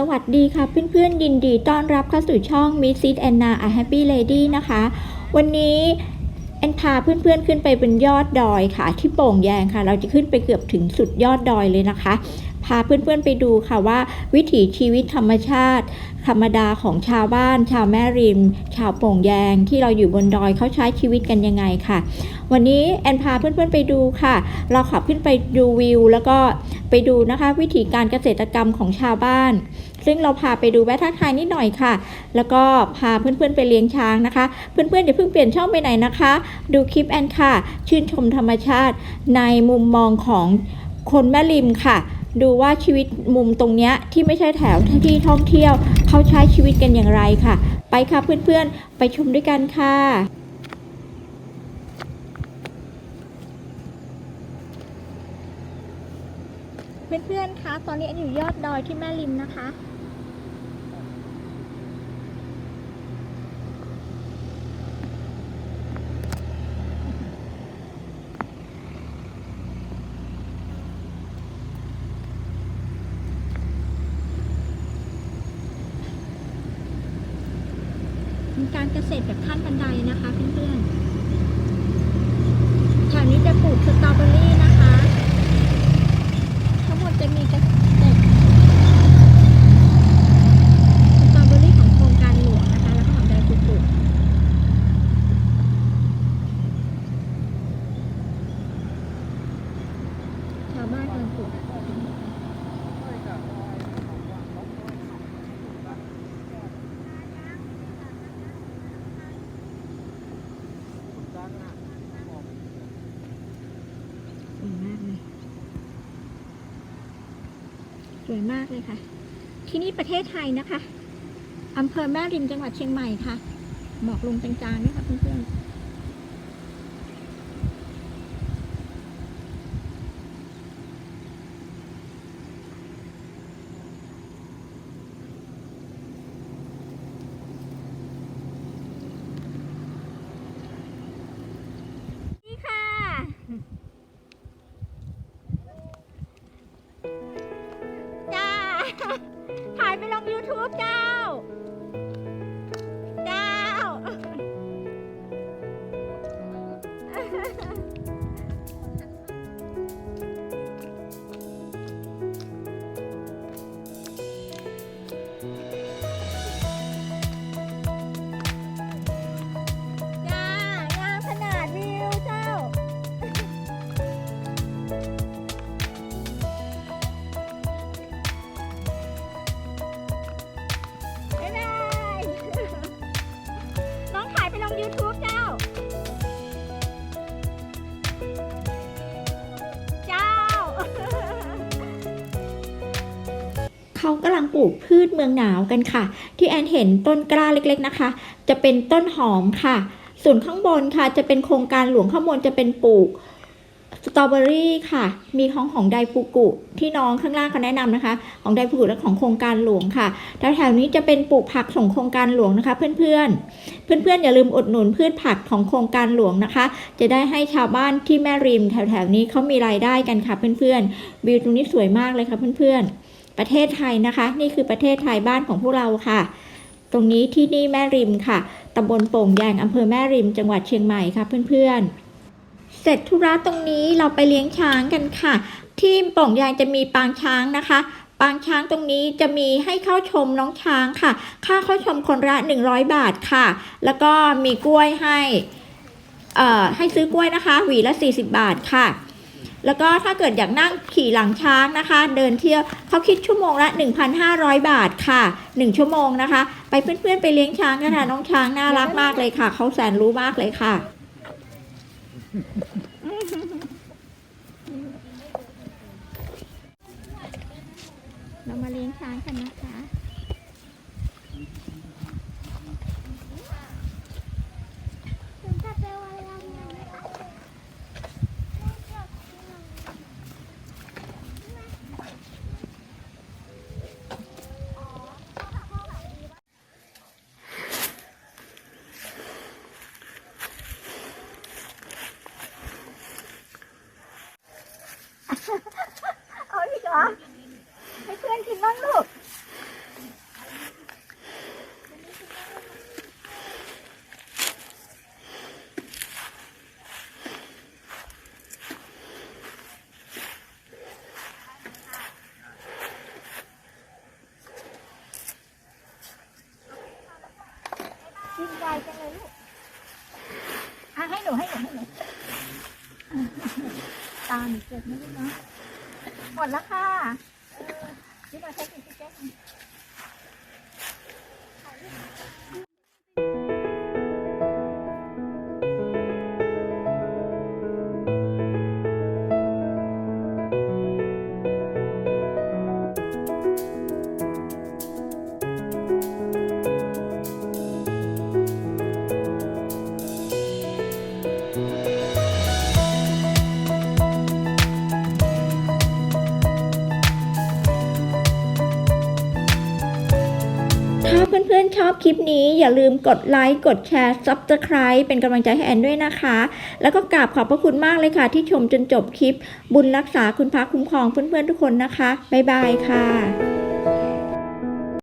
สวัสดีค่ะเพื่อนๆยินดีต้อนรับเข้าสู่ช่อง Miss Sid Anna a Happy Lady นะคะ วันนี้แอนพาเพื่อนๆขึ้นไปบนยอดดอยค่ะ ที่โป่งแยงค่ะ เราจะขึ้นไปเกือบถึงสุดยอดดอยเลยนะคะ พาเพื่อนๆไปดูค่ะว่า วิถีชีวิตธรรมชาติ ธรรมดาของชาวบ้าน ชาวแม่ริม ชาวโป่งแยง ที่เราอยู่บนดอยเขาใช้ชีวิตกันยังไงค่ะ วันนี้แอนพาเพื่อนๆไปดูค่ะ เราขับขึ้นไปดูวิว แล้วก็ ไปดูนะคะวิธีการเกษตรกรรมของชาวบ้าน ซึ่งเราพาไปดูแวะทักทายนิดหน่อยค่ะ แล้วก็พาเพื่อนๆไปเลี้ยงช้างนะคะ เพื่อนๆอย่าเพิ่งเปลี่ยนช่องไปไหนนะคะ ดูคลิปแอนค่ะ ชื่นชมธรรมชาติในมุมมองของคนแม่ริมค่ะ ดูว่าชีวิตมุมตรงเนี้ยที่ไม่ใช่แถวที่ท่องเที่ยว เขาใช้ชีวิตกันอย่างไรค่ะ ไปค่ะเพื่อนๆ ไปชมด้วยกันค่ะ พื่อนๆ คะ ตอนนี้อันอยู่ยอดดอยที่แม่ริมนะคะ มีการเกษตรแบบขั้นบันไดนะคะเพื่อนๆ แถวนี้จะปลูกสตรอเบอรี่นะคะ ทั้งหมดจะมีเกษตรสตรอเบอรี่ของโครงการหลวงนะคะ แล้วก็ของไดฟูกุชา วบ้านกำลังปลูกสวยมากเลย สวยมากเลยค่ะ ที่นี่ประเทศไทยนะคะ อำเภอแม่ริมจังหวัดเชียงใหม่ค่ะ หมอกลงจางๆด้วยค่ะเพื่อนๆนี่ค่ะ จ้า ถ่ายไปลง YouTube เจ้า เขากำลังปลูกพืชเมืองหนาวกันค่ะ ที่แอนเห็นต้นกล้าเล็กๆนะคะ จะเป็นต้นหอมค่ะ ส่วนข้างบนค่ะ จะเป็นโครงการหลวงข้างบนจะเป็นปลูกสตรอเบอรี่ค่ะ มีของของไดฟูกุ ที่น้องข้างล่างเขาแนะนำนะคะ ของไดฟูกุและของโครงการหลวงค่ะแถวๆนี้จะเป็นปลูกผักส่งโครงการหลวงนะคะ เพื่อนๆ เพื่อนๆอย่าลืมอุดหนุนพืชผักของโครงการหลวงนะคะ จะได้ให้ชาวบ้านที่แม่ริม แถวๆนี้เขามีรายได้กันค่ะเพื่อนๆวิวตรงนี้สวยมากเลยค่ะเพื่อนๆ ประเทศไทยนะคะ นี่คือประเทศไทยบ้านของพวกเราค่ะ ตรงนี้ที่นี่แม่ริมค่ะตำบลโป่งแยงอำเภอแม่ริมจังหวัดเชียงใหม่ค่ะเพื่อนๆ เสร็จธุระตรงนี้เราไปเลี้ยงช้างกันค่ะ ที่โป่งแยงจะมีปางช้างนะคะปางช้างตรงนี้จะมีให้เข้าชมน้องช้างค่ะ ค่าเข้าชมคนละ 100 บาทค่ะ แล้วก็มีกล้วยให้ เอ่อ ให้ซื้อกล้วยนะคะ หวีละ 40 บาทค่ะ แล้วก็ถ้าเกิดอยากนั่งขี่หลังช้างนะคะ เดินเที่ยวเขาคิดชั่วโมงละ 1,500 บาทค่ะ 1 ชั่วโมงนะคะ ไปเพื่อนๆไปเลี้ยงช้างกันค่ะน้องช้างน่ารักมากเลยค่ะเขาแสนรู้มากเลยค่ะเรามาเลี้ยงช้างกันนะคะ เอาอีกเหรอให้เพื่อนกินบ้างลูกกินไปกันเลยลูกให้หนูให้หนูให้หนู ตาหนูเจ็บนะลูกนะหมดแล้วค่ะนี่มาใช้กินที่แก้ นชอบคลิปนี้อย่าลืมกดไลค์กดแชร์ Subscribe เป็นกำลังใจให้แอนด้วยนะคะ แล้วก็กราบขอบพระคุณมากเลยค่ะ ที่ชมจนจบคลิป บุญรักษาคุณพระคุ้มครองเพื่อนๆทุกคนนะคะ บ๊ายบายค่ะ